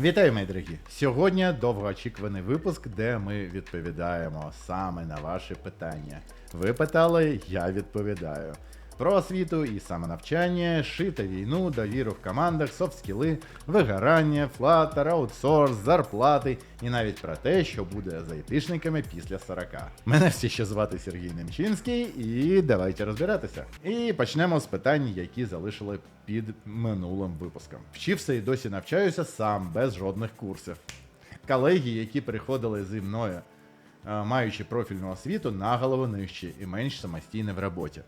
Вітаю, мої дорогі! Сьогодні довгоочікуваний випуск, де ми відповідаємо саме на ваші питання. Ви питали, я відповідаю. Про освіту і самонавчання, шити війну, довіру в командах, софт-скіли, вигорання, флатер, аутсорс, зарплати і навіть про те, що буде з айтишниками після 40. Мене всі ще звати Сергій Немчинський, і давайте розбиратися. І почнемо з питань, які залишили під минулим випуском. Вчився і досі навчаюся сам без жодних курсів. Колеги, які приходили зі мною, е, маючи профільну освіту, на голову нижче і менш самостійні в роботі.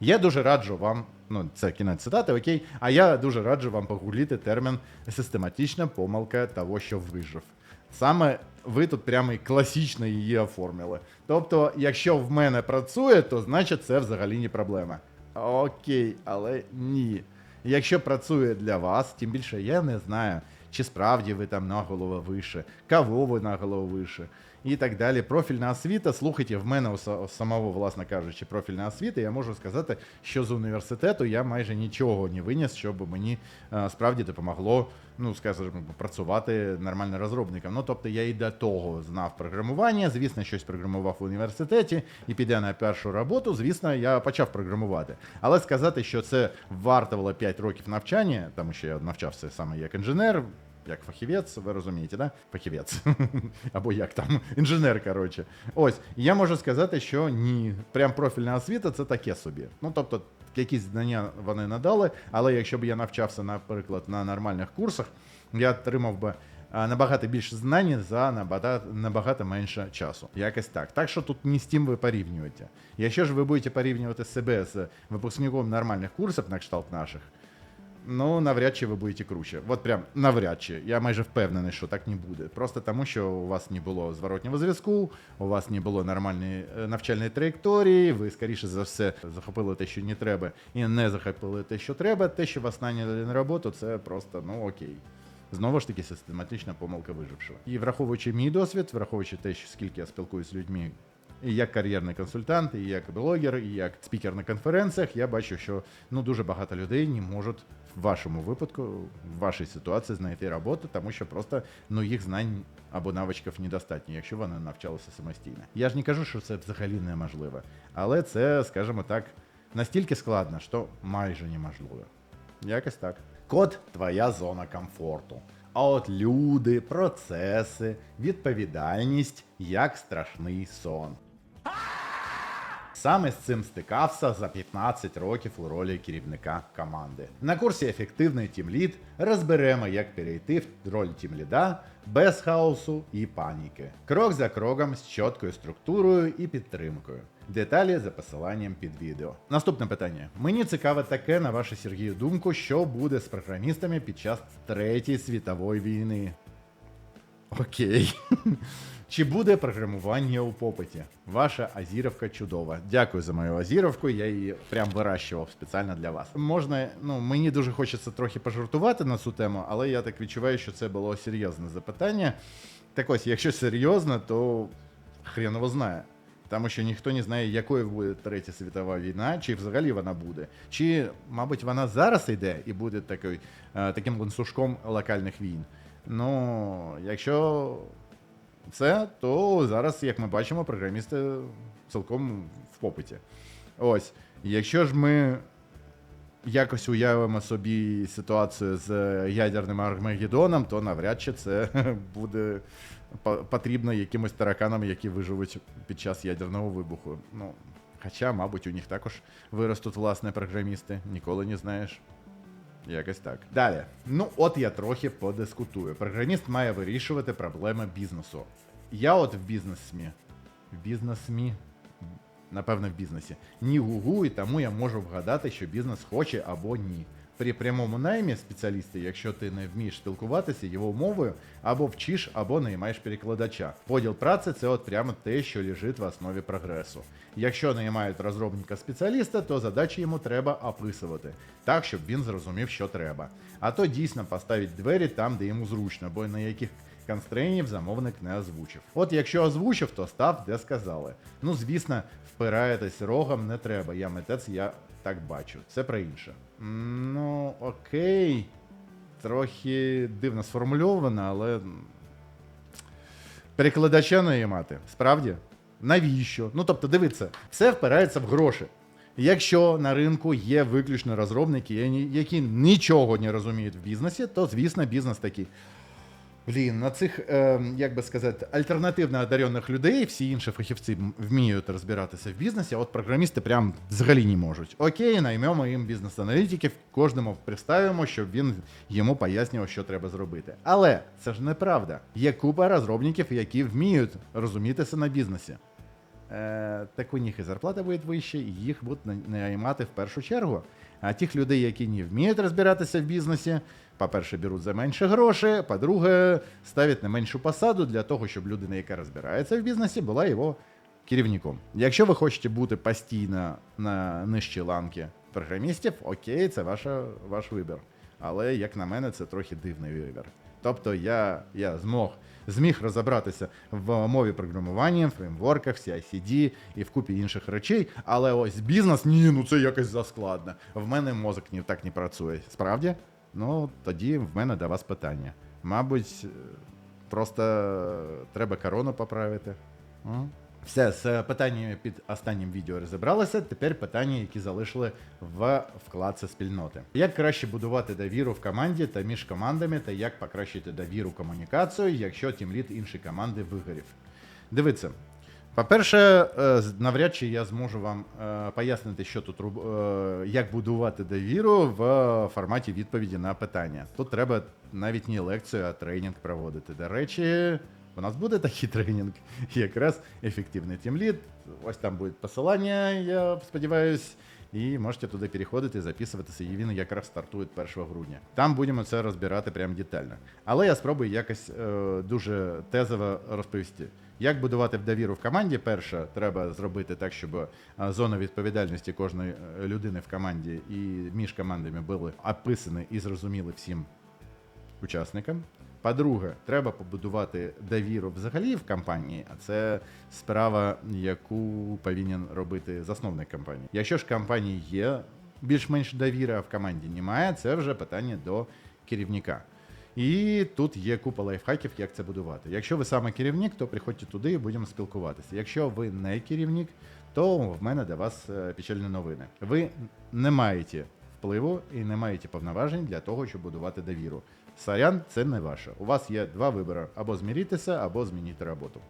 Я дуже раджу вам, ну це кінець цитати, окей. А я дуже раджу вам погугліти термін систематична помилка того, що вижив. Саме ви тут прямо класично її оформили. Тобто, якщо в мене працює, то значить це взагалі не проблема. Окей, але ні. Якщо працює для вас, тим більше я не знаю, чи справді ви там на голову вище, кого ви на голову вище і так далі. Профільна освіта. Слухайте, в мене у са- самого, власне кажучи, профільна освіта. Я можу сказати, що з університету я майже нічого не виніс, щоб мені е, справді допомогло, ну скажімо, працювати нормально розробником. Ну тобто я і до того знав програмування. Звісно, щось програмував в університеті, і піде на першу роботу. Звісно, я почав програмувати. Але сказати, що це вартувало 5 років навчання, тому що я навчався саме як інженер. Як фахівець, ви розумієте, да? Фахівець. Або як там, інженер, коротше. Ось, я можу сказати, що ні, прям профільна освіта це таке собі. Ну, тобто, якісь знання вони надали, але якщо б я навчався, наприклад, на нормальних курсах, я отримав би набагато більше знань за набагато, набагато менше часу. Якось так. Так що тут ні з тим ви порівнюєте. Якщо ж ви будете порівнювати себе з випускником нормальних курсів, на кшталт наших, Ну, навряд чи ви будете круче. От прям навряд чи. Я майже впевнений, що так не буде. Просто тому, що у вас не було зворотнього зв'язку, у вас не було нормальної е, навчальної траєкторії, ви, скоріше за все, захопили те, що не треба, і не захопили те, що треба. Те, що вас наняли на роботу, це просто ну окей. Знову ж таки, систематична помилка вижившого. І враховуючи мій досвід, враховуючи те, що скільки я спілкуюся з людьми, і як кар'єрний консультант, і як блогер, і як спікер на конференціях, я бачу, що ну дуже багато людей не можуть в вашому випадку, в вашій ситуації знайти роботу, тому що просто ну їх знань або навичків недостатньо, якщо вони навчалися самостійно. Я ж не кажу, що це взагалі неможливо, але це, скажімо так, настільки складно, що майже неможливо. Якось так. Код твоя зона комфорту. А от люди, процеси, відповідальність як страшний сон. Саме з цим стикався за 15 років у ролі керівника команди. На курсі Ефективний тімлід розберемо, як перейти в роль тімліда без хаосу і паніки. Крок за кроком з чіткою структурою і підтримкою. Деталі за посиланням під відео. Наступне питання. Мені цікаве таке, на вашу Сергію думку, що буде з програмістами під час Третьої світової війни. Окей. Чи буде програмування у попиті? Ваша азіровка чудова. Дякую за мою азіровку. Я її прям вирощував спеціально для вас. Можна, ну мені дуже хочеться трохи пожартувати на цю тему, але я так відчуваю, що це було серйозне запитання. Так ось, якщо серйозно, то хреново знає. Тому що ніхто не знає, якою буде третя світова війна, чи взагалі вона буде. Чи, мабуть, вона зараз йде і буде такий, е, таким ланцюжком локальних війн. Ну, якщо це, то зараз, як ми бачимо, програмісти цілком в попиті. Ось, якщо ж ми якось уявимо собі ситуацію з ядерним Армагеддоном, то навряд чи це буде потрібно якимось тараканам, які виживуть під час ядерного вибуху. Ну, хоча, мабуть, у них також виростуть власне програмісти, ніколи не знаєш. Якось так. Далі. Ну, от я трохи подискутую. Програміст має вирішувати проблеми бізнесу. Я от в бізнесмі. В бізнесмі. Напевно, в бізнесі. Ні гугу, і тому я можу вгадати, що бізнес хоче або ні. При прямому наймі спеціаліста, якщо ти не вмієш спілкуватися його мовою, або вчиш, або наймаєш перекладача. Поділ праці це от прямо те, що лежить в основі прогресу. Якщо наймають розробника спеціаліста, то задачі йому треба описувати, так, щоб він зрозумів, що треба. А то дійсно поставить двері там, де йому зручно, бо на яких констрейнів замовник не озвучив. От якщо озвучив, то став, де сказали. Ну, звісно, впираєтесь рогом не треба. Я митець, я так бачу. Це про інше. Ну, окей. трохи дивно сформульована, але перекладача мати. Справді? Навіщо? Ну тобто, дивіться, все впирається в гроші. Якщо на ринку є виключно розробники, які нічого не розуміють в бізнесі, то звісно бізнес такий. Блін, на цих, е, як би сказати, альтернативно одарених людей всі інші фахівці вміють розбиратися в бізнесі, а от програмісти прям взагалі не можуть. Окей, наймемо їм бізнес-аналітиків, кожному представимо, щоб він йому пояснював, що треба зробити. Але це ж неправда. Є купа розробників, які вміють розумітися на бізнесі. Е, так у них і зарплата буде вища, і їх будуть наймати в першу чергу. А тих людей, які не вміють розбиратися в бізнесі, по-перше, беруть за менше грошей, по-друге, ставлять на меншу посаду для того, щоб людина, яка розбирається в бізнесі, була його керівником. Якщо ви хочете бути постійно на нижчій ланки програмістів, окей, це ваша, ваш вибір. Але, як на мене, це трохи дивний вибір. Тобто я, я змог, зміг розібратися в мові програмування, фреймворках, CI-CD і в купі інших речей, але ось бізнес, ні, ну це якось заскладно. В мене мозок ні, так не працює. Справді? Ну, тоді в мене до вас питання. Мабуть, е, просто треба корону поправити. Все, з питаннями під останнім відео розібралися. Тепер питання, які залишили в вкладці спільноти. Як краще будувати довіру в команді та між командами, та як покращити довіру комунікацію, якщо тімліт іншої команди вигорів? Дивіться. По-перше, е, навряд чи я зможу вам е, пояснити, що тут е, як будувати довіру в форматі відповіді на питання. Тут треба навіть не лекцію, а тренінг проводити. До речі, у нас буде такий тренінг, якраз ефективний тімліт. Ось там буде посилання, я сподіваюсь. І можете туди переходити і записуватися, і він якраз стартує 1 грудня. Там будемо це розбирати прям детально. Але я спробую якось дуже тезово розповісти. Як будувати довіру в команді? Перше, треба зробити так, щоб е, зона відповідальності кожної е, людини в команді і між командами були описані і зрозуміли всім учасникам. По-друге, треба побудувати довіру взагалі в компанії, а це справа, яку повинен робити засновник компанії. Якщо ж компанії є більш-менш довіра, а в команді немає, це вже питання до керівника. І тут є купа лайфхаків, як це будувати. Якщо ви саме керівник, то приходьте туди і будемо спілкуватися. Якщо ви не керівник, то в мене для вас е, печальні новини. Ви не маєте впливу і не маєте повноважень для того, щоб будувати довіру. Сорян, це не ваше. У вас є два вибори: або зміритися, або змінити роботу.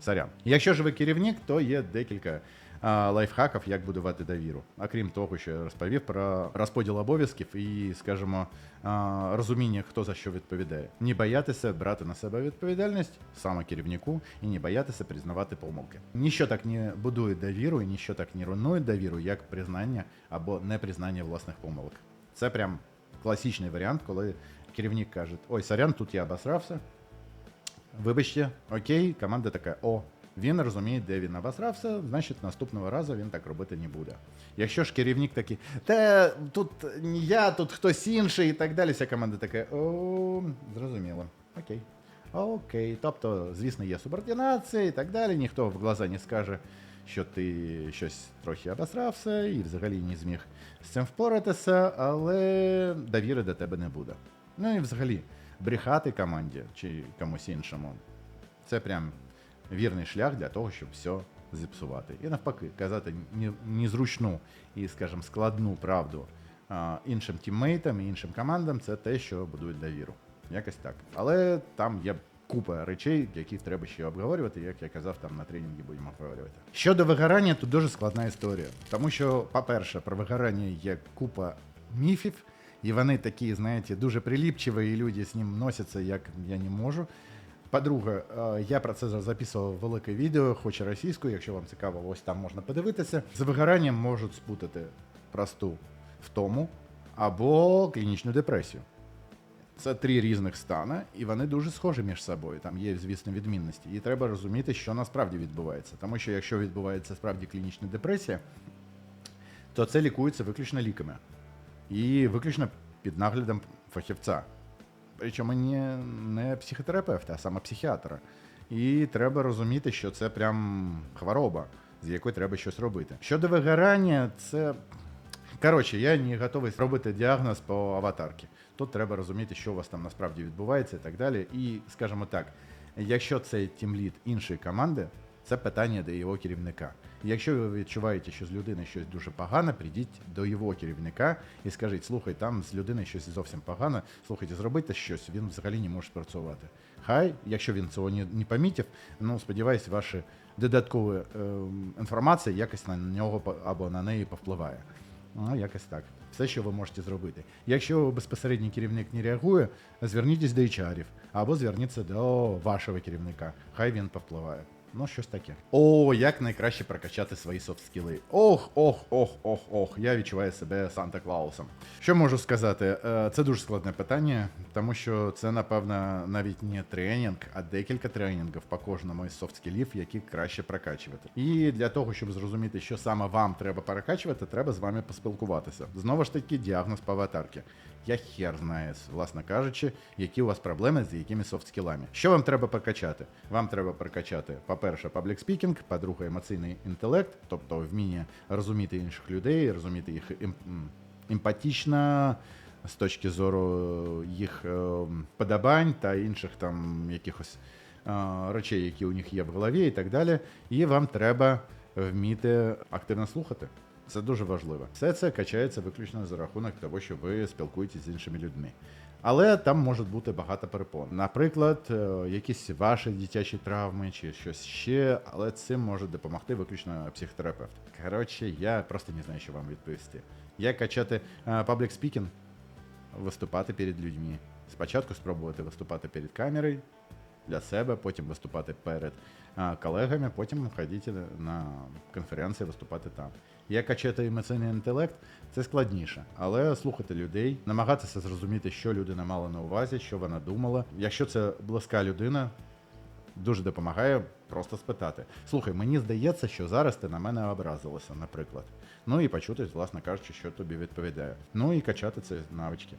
Сорян. Якщо ж ви керівник, то є декілька лайфхаків, як будувати довіру. Окрім того, що я розповів про розподіл обов'язків і, скажімо, розуміння, хто за що відповідає. Не боятися брати на себе відповідальність саме керівнику і не боятися признавати помилки. Ніщо так не будує довіру і ніщо так не руйнує довіру, як признання або непризнання власних помилок. Це прям класичний варіант, коли керівник каже: Ой, сорян, тут я обосрався. Вибачте, окей, команда така: о, він розуміє, де він обосрався, значить наступного разу він так робити не буде. Якщо ж керівник такий, та тут не я, тут хтось інший і так далі, вся команда така, о, зрозуміло, окей. Окей, тобто, звісно, є субординація і так далі, ніхто в глаза не скаже, що ти щось трохи обосрався і взагалі не зміг з цим впоратися, але довіри до тебе не буде. Ну і взагалі, брехати команді чи комусь іншому. Це прям вірний шлях для того, щоб все зіпсувати. І навпаки, казати незручну і, скажімо, складну правду іншим тіммейтам і іншим командам це те, що будує довіру. Якось так. Але там є купа речей, які треба ще обговорювати, як я казав, там на тренінгі будемо обговорювати. Щодо вигорання, тут дуже складна історія. Тому що, по-перше, про вигорання є купа міфів, і вони такі, знаєте, дуже приліпчиві, і люди з ним носяться, як я не можу. По-друге, е, я про це записував велике відео, хоч і російською, якщо вам цікаво, ось там можна подивитися. З вигоранням можуть спутати просту втому або клінічну депресію. Це три різних стани, і вони дуже схожі між собою. Там є, звісно, відмінності. І треба розуміти, що насправді відбувається. Тому що якщо відбувається справді клінічна депресія, то це лікується виключно ліками. І виключно під наглядом фахівця. Причому не, не психотерапевта, а саме психіатра. І треба розуміти, що це прям хвороба, з якою треба щось робити. Щодо вигорання, це Коротше, я не готовий зробити діагноз по аватарці. Тут треба розуміти, що у вас там насправді відбувається і так далі. І, скажімо так, якщо це тімлід іншої команди, це питання до його керівника. Якщо ви відчуваєте, що з людини щось дуже погане, прийдіть до його керівника і скажіть: слухай, там з людини щось зовсім погано, слухайте, зробити щось, він взагалі не може працювати. Хай, якщо він цього не, не помітив, ну сподіваюсь, ваша додаткова е, інформація якось на нього або на неї повпливає. Ну, якось так. Все, що ви можете зробити. Якщо безпосередній керівник не реагує, звернітесь до HR або зверніться до вашого керівника. Хай він повпливає. Ну, щось таке. О, як найкраще прокачати свої софт-скіли. Ох, ох, ох, ох, ох. Я відчуваю себе Санта Клаусом. Що можу сказати? Е, Це дуже складне питання, тому що це, напевно, навіть не тренінг, а декілька тренінгів по кожному із софт-скілів, які краще прокачувати. І для того, щоб зрозуміти, що саме вам треба прокачувати, треба з вами поспілкуватися. Знову ж таки, діагноз по аватарки. Я хер знаю, власне кажучи, які у вас проблеми з якими софт-скілами. Що вам треба прокачати? Вам треба прокачати, по-перше, паблік спікінг, по-друге, емоційний інтелект, тобто вміння розуміти інших людей, розуміти їх ем- емпатично з точки зору їх е, подобань та інших там якихось е, речей, які у них є в голові, і так далі. І вам треба вміти активно слухати. Це дуже важливо. Все це качається виключно за рахунок того, що ви спілкуєтесь з іншими людьми. Але там може бути багато перепон. Наприклад, е, якісь ваші дитячі травми чи щось ще, але цим може допомогти виключно психотерапевт. Коротше, я просто не знаю, що вам відповісти. Як качати паблік спікінг, виступати перед людьми. Спочатку спробувати виступати перед камерою для себе, потім виступати перед а, колегами, потім ходити на конференції, виступати там. Як качати емоційний інтелект, це складніше, але слухати людей, намагатися зрозуміти, що людина мала на увазі, що вона думала. Якщо це близька людина, дуже допомагає просто спитати: слухай, мені здається, що зараз ти на мене образилася, наприклад. Ну і почути, власне кажучи, що тобі відповідає. Ну і качати ці навички.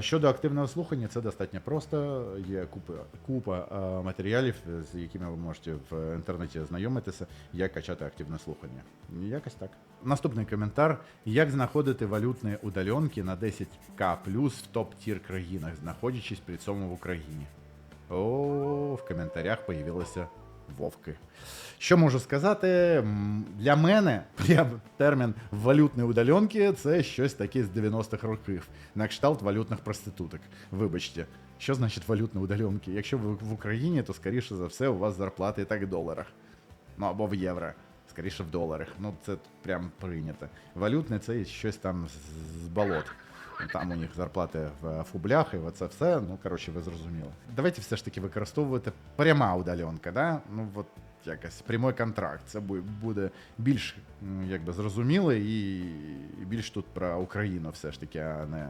Щодо активного слухання, це достатньо просто. Є купа, купа е, матеріалів, з якими ви можете в інтернеті знайомитися, як качати активне слухання. Якось так. Наступний коментар: як знаходити валютні удаленки на 10к плюс в топ-тір країнах, знаходячись при цьому в Україні. О, в коментарях появилися вовки. Що можу сказати? Для мене прям термін валютні удаленки це щось таке з 90-х років. На кшталт валютних проституток. Вибачте, що значить валютні удаленки? Якщо ви в Україні, то скоріше за все у вас зарплати і так в доларах. Ну або в євро. Скоріше в доларах. Ну це прям прийнято. Валютне це щось там з болот. Там у них зарплати в фублях, і оце все. Ну, коротше, ви зрозуміли. Давайте все ж таки використовувати пряма удаленка, да? Ну, от якось прямий контракт. Це буде більш якби зрозуміло і більш тут про Україну все ж таки, а не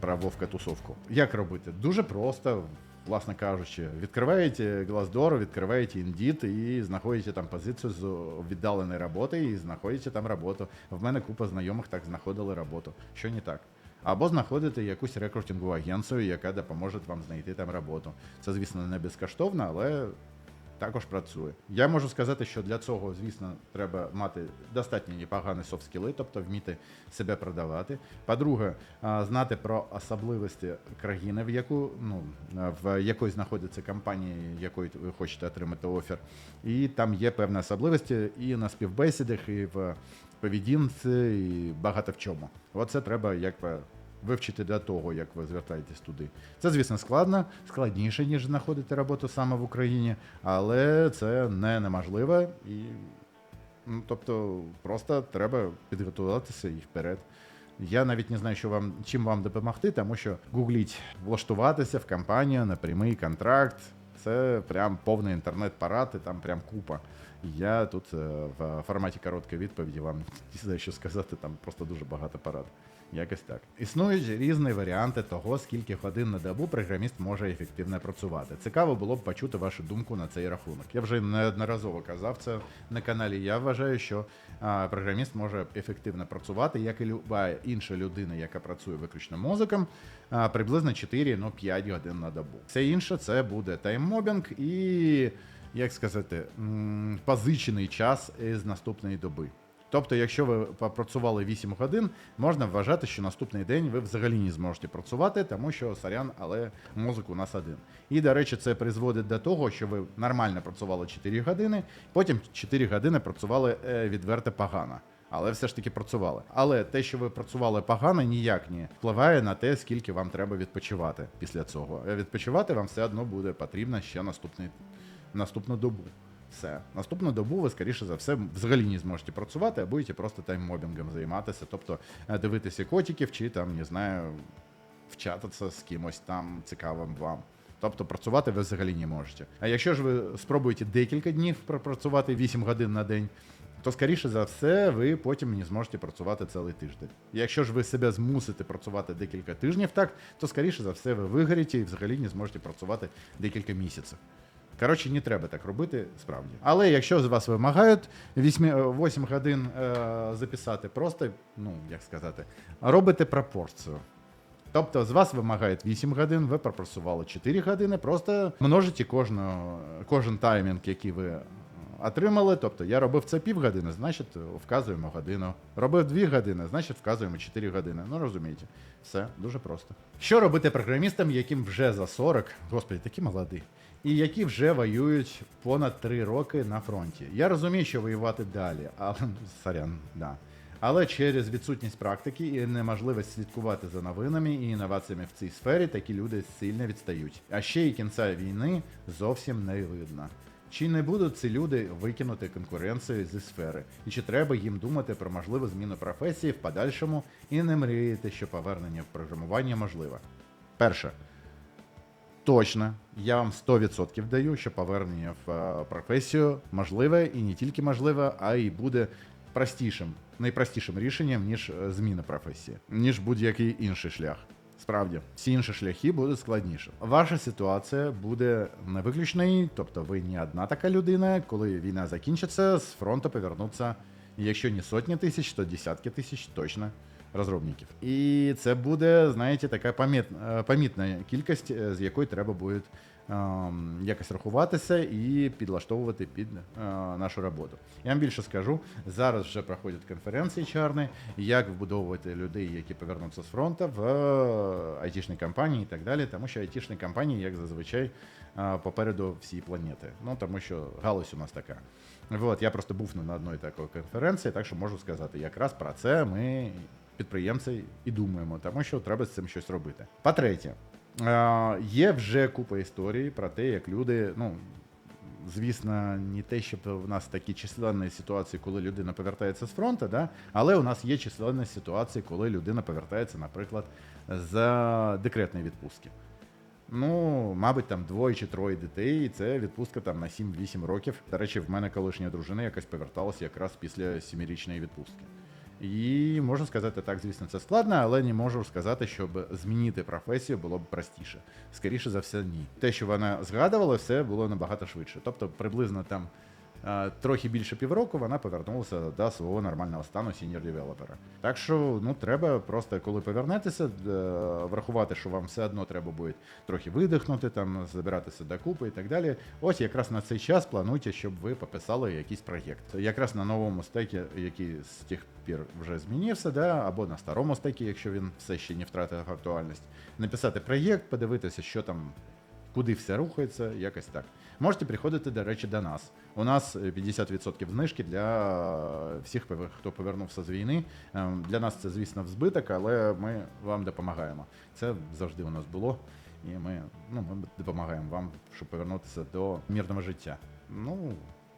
про вовка тусовку. Як робити? Дуже просто. Власне кажучи, відкриваєте Glassdoor, відкриваєте Indeed і знаходите там позицію з віддаленої роботи і знаходите там роботу. В мене купа знайомих так знаходили роботу. Що не так? Або знаходите якусь рекрутингову агенцію, яка допоможе вам знайти там роботу. Це, звісно, не безкоштовно, але також працює. Я можу сказати, що для цього, звісно, треба мати достатньо непогані софт-скіли, тобто вміти себе продавати. По-друге, знати про особливості країни, в яку ну в якої знаходиться компанія, якої ви хочете отримати офер. І там є певні особливості і на співбесідах, і в поведінці, і багато в чому. Оце треба якби вивчити до того, як ви звертаєтесь туди. Це, звісно, складно, складніше, ніж знаходити роботу саме в Україні, але це не неможливо і. Ну, тобто, просто треба підготуватися і вперед. Я навіть не знаю, що вам чим вам допомогти, тому що гугліть влаштуватися в компанію на прямий контракт. Це прям повний інтернет-парад, і там прям купа. Я тут е, в форматі короткої відповіді вам не знаю, що сказати, там просто дуже багато парад. Якось так. Існують різні варіанти того, скільки годин на добу програміст може ефективно працювати. Цікаво було б почути вашу думку на цей рахунок. Я вже неодноразово казав це на каналі. Я вважаю, що а, програміст може ефективно працювати, як і люба інша людина, яка працює виключно мозоком, а, приблизно 4-5 годин на добу. Все інше це буде тайммобінг і, як сказати, позичений час із наступної доби. Тобто, якщо ви попрацювали 8 годин, можна вважати, що наступний день ви взагалі не зможете працювати, тому що сорян, але мозок у нас один. І, до речі, це призводить до того, що ви нормально працювали 4 години, потім 4 години працювали е, відверто погано. Але все ж таки працювали. Але те, що ви працювали погано, ніяк не впливає на те, скільки вам треба відпочивати після цього. Відпочивати вам все одно буде потрібно ще наступний, наступну добу. Все. Наступну добу ви, скоріше за все, взагалі не зможете працювати, а будете просто тайммобінгом займатися, тобто е, дивитися котиків чи там, не знаю, вчататися з кимось там цікавим вам. Тобто працювати ви взагалі не можете. А якщо ж ви спробуєте декілька днів пропрацювати 8 годин на день, то скоріше за все ви потім не зможете працювати цілий тиждень. Якщо ж ви себе змусите працювати декілька тижнів так, то скоріше за все ви вигоріте і взагалі не зможете працювати декілька місяців. Коротше, не треба так робити, справді. Але якщо з вас вимагають 8, 8 годин е, записати, просто, ну як сказати, робите пропорцію. Тобто з вас вимагають 8 годин, ви пропрацювали 4 години, просто множите кожну, кожен таймінг, який ви е, отримали. Тобто я робив це півгодини, значить вказуємо годину. Робив 2 години, значить вказуємо 4 години. Ну розумієте, все дуже просто. Що робити програмістам, яким вже за 40, господи, такі молоді, і які вже воюють понад 3 роки на фронті? Я розумію, що воювати далі, але сорян, да. Але через відсутність практики і неможливість слідкувати за новинами і інноваціями в цій сфері такі люди сильно відстають. А ще і кінця війни зовсім не видно. Чи не будуть ці люди викинути конкуренцію зі сфери? І чи треба їм думати про можливу зміну професії в подальшому і не мріяти, що повернення в програмування можливе? Перше. Точно, я вам 100% даю, що повернення в е, професію можливе і не тільки можливе, а й буде простішим, найпростішим рішенням, ніж е, зміна професії, ніж будь-який інший шлях. Справді, всі інші шляхи будуть складніше. Ваша ситуація буде не виключною, тобто ви не одна така людина, коли війна закінчиться, з фронту повернуться, якщо не сотні тисяч, то десятки тисяч точно розробників. І це буде, знаєте, така е, помітна кількість, е, з якою треба буде ем, якось рахуватися і підлаштовувати під е, нашу роботу. Я вам більше скажу, зараз вже проходять конференції чарні, як вбудовувати людей, які повернуться з фронту в айтішні компанії і так далі, тому що айтішні компанії, як зазвичай, попереду всій планети. Ну тому що галузь у нас така. Вот, я просто був на одній такої конференції, так що можу сказати, якраз про це ми. Підприємці і думаємо, тому що треба з цим щось робити. По-третє, е, є вже купа історій про те, як люди, ну звісно, не те, щоб в нас такі численні ситуації, коли людина повертається з фронту, да? але у нас є численні ситуації, коли людина повертається, наприклад, з декретної відпустки. Ну, мабуть, там двоє чи троє дітей, і це відпустка там на 7-8 років. До речі, в мене колишня дружина якась поверталася якраз після сімирічної відпустки. І можна сказати так, звісно, це складно, але не можу сказати, щоб змінити професію було б простіше. Скоріше за все, ні. Те, що вона згадувала, все було набагато швидше. Тобто, приблизно там трохи більше півроку вона повернулася до свого нормального стану сіньор девелопера. Так що ну треба просто, коли повернетеся, е, врахувати, що вам все одно треба буде трохи видихнути, там забиратися докупи і так далі. Ось якраз на цей час плануйте, щоб ви пописали якийсь проєкт. Якраз на новому стекі, який з тих пір вже змінився, да, або на старому стекі, якщо він все ще не втратив актуальність, написати проєкт, подивитися, що там куди все рухається, якось так. Можете приходити, до речі, до нас. У нас е, 50% знижки для всіх, хто повернувся з війни. Ем, Для нас це, звісно, збиток, але ми вам допомагаємо. Це завжди у нас було. І ми, ну, ми допомагаємо вам, щоб повернутися до мирного життя. Ну,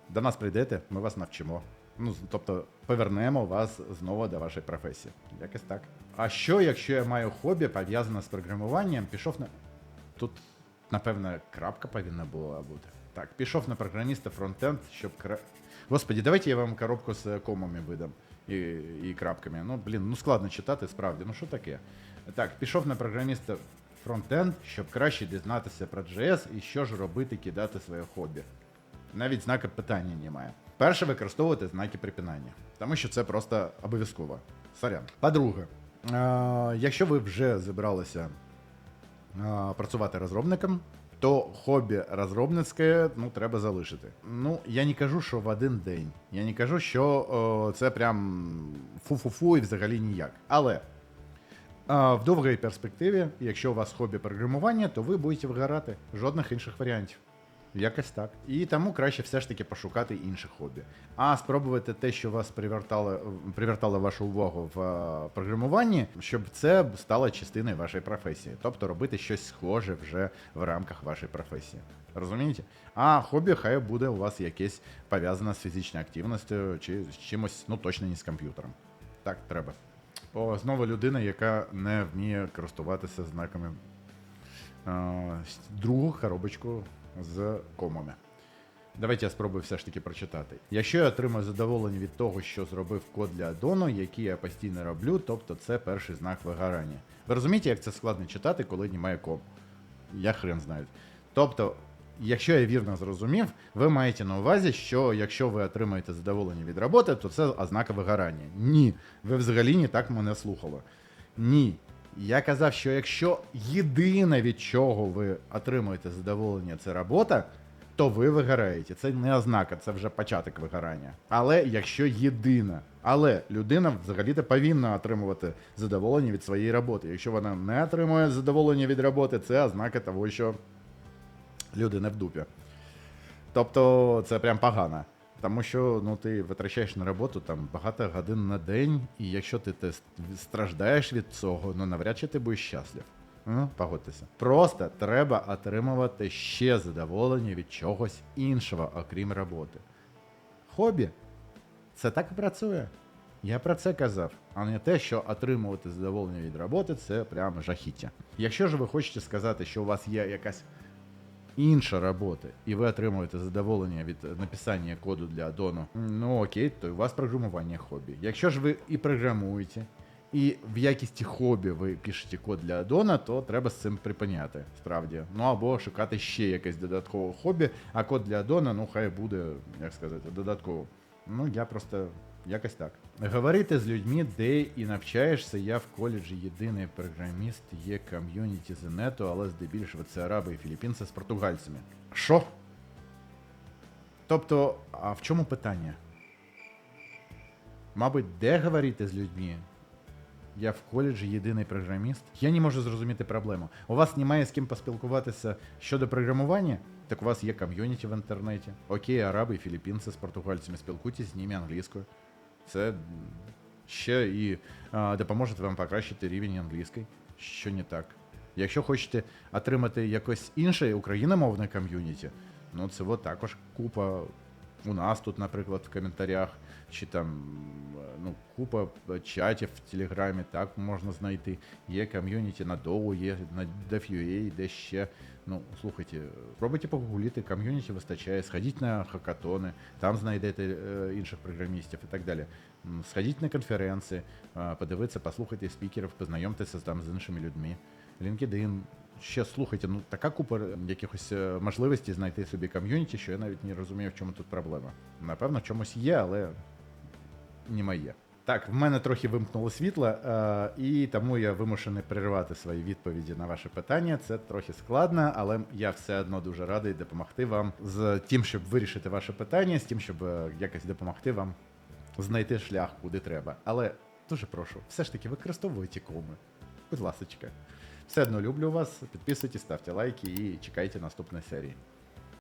до нас прийдете, ми вас навчимо. Ну, тобто повернемо вас знову до вашої професії. Якось так. А що, якщо я маю хобі пов'язане з програмуванням, пішов на. Тут, напевно, крапка повинна була бути. Так, пішов на програміста фронтенд, щоб кра... Господі, давайте я вам коробку з комами видам і, і крапками. Ну, блін, ну складно читати, справді. Ну що таке? Так, пішов на програміста фронтенд, щоб краще дізнатися про JS і що ж робити, кидати своє хобі. Навіть знака питання немає. Перше використовувати знаки припинання, тому що це просто обов'язково. Сорян. По-друге, якщо ви вже зібралися працювати розробником, то хобі розробницьке ну, треба залишити. Ну, я не кажу, що в один день. Я не кажу, що о, це прям фу-фу-фу і взагалі ніяк. Але а, в довгій перспективі, якщо у вас хобі програмування, то ви будете вигорати. Жодних інших варіантів. Якось так. І тому краще все ж таки пошукати інше хобі. А спробувати те, що вас привертало, привертало вашу увагу в е, програмуванні, щоб це стало частиною вашої професії. Тобто робити щось схоже вже в рамках вашої професії. Розумієте? А хобі хай буде у вас якесь пов'язане з фізичною активністю чи з чимось, ну точно не з комп'ютером. Так, треба. О, знову людина, яка не вміє користуватися знаками. Другу коробочку з комами. Давайте я спробую все ж таки прочитати. Якщо я отримаю задоволення від того, що зробив код для Адону, який я постійно роблю, тобто це перший знак вигорання. Ви розумієте, як це складно читати, коли немає ком? Я хрен знаю. Тобто, якщо я вірно зрозумів, ви маєте на увазі, що якщо ви отримаєте задоволення від роботи, то це ознака вигорання. Ні, ви взагалі не так мене слухали. Ні. Я казав, що якщо єдине від чого ви отримуєте задоволення, це робота, то ви вигораєте. Це не ознака, це вже початок вигорання. Але якщо єдина, але людина взагалі-то повинна отримувати задоволення від своєї роботи. Якщо вона не отримує задоволення від роботи, це ознака того, що людина в дупі. Тобто це прям погано. Тому що ну, ти витрачаєш на роботу там багато годин на день, і якщо ти те страждаєш від цього, ну навряд чи ти будеш щаслив. Ну, погодьтеся. Просто треба отримувати ще задоволення від чогось іншого, окрім роботи. Хобі це так і працює. Я про це казав, а не те, що отримувати задоволення від роботи це прямо жахіття. Якщо ж ви хочете сказати, що у вас є якась інша робота, і ви отримуєте задоволення від написання коду для Дону, ну окей, то у вас програмування хобі. Якщо ж ви і програмуєте, і в якісті хобі ви пишете код для Дона, то треба з цим припиняти, справді. Ну або шукати ще якесь додаткове хобі, а код для Дона, ну хай буде, як сказати, додатково. Ну, я просто якось так. Говорити з людьми, де і навчаєшся, я в коледжі єдиний програміст, є ком'юніті з але здебільшого це араби і філіппінці з португальцями. Що? Тобто, а в чому питання? Мабуть, де говорити з людьми? Я в коледжі єдиний програміст. Я не можу зрозуміти проблему. У вас немає з ким поспілкуватися щодо програмування? Так у вас є ком'юніті в інтернеті. Окей, араби і філіппінці з португальцями, спілкуйтесь з ними англійською. Це ще і допоможе вам покращити рівень англійської, що не так. Якщо хочете отримати якось інше україномовне ком'юніті, ну це от також купа у нас тут, наприклад, в коментарях, чи там ну, купа чатів в Телеграмі, так можна знайти. Є ком'юніті на Доу, є на DevUA, де ще. Ну, слухайте, пробуйте погугліти, ком'юніті вистачає, сходіть на хакатони, там знайдете е, інших програмістів і так далі. Сходіть на конференції, е, подивитися, послухайте спікерів, познайомтеся там з іншими людьми. LinkedIn, ще слухайте, ну така купа якихось е, можливостей знайти собі ком'юніті, що я навіть не розумію, в чому тут проблема. Напевно, в чомусь є, але не моє. Так, в мене трохи вимкнуло світло, е, і тому я вимушений перервати свої відповіді на ваше питання. Це трохи складно, але я все одно дуже радий допомогти вам з тим, щоб вирішити ваше питання, з тим, щоб е, якось допомогти вам знайти шлях, куди треба. Але дуже прошу, все ж таки використовуйте коми. Будь ласочка. Все одно люблю вас. Підписуйтесь, ставте лайки і чекайте наступної серії.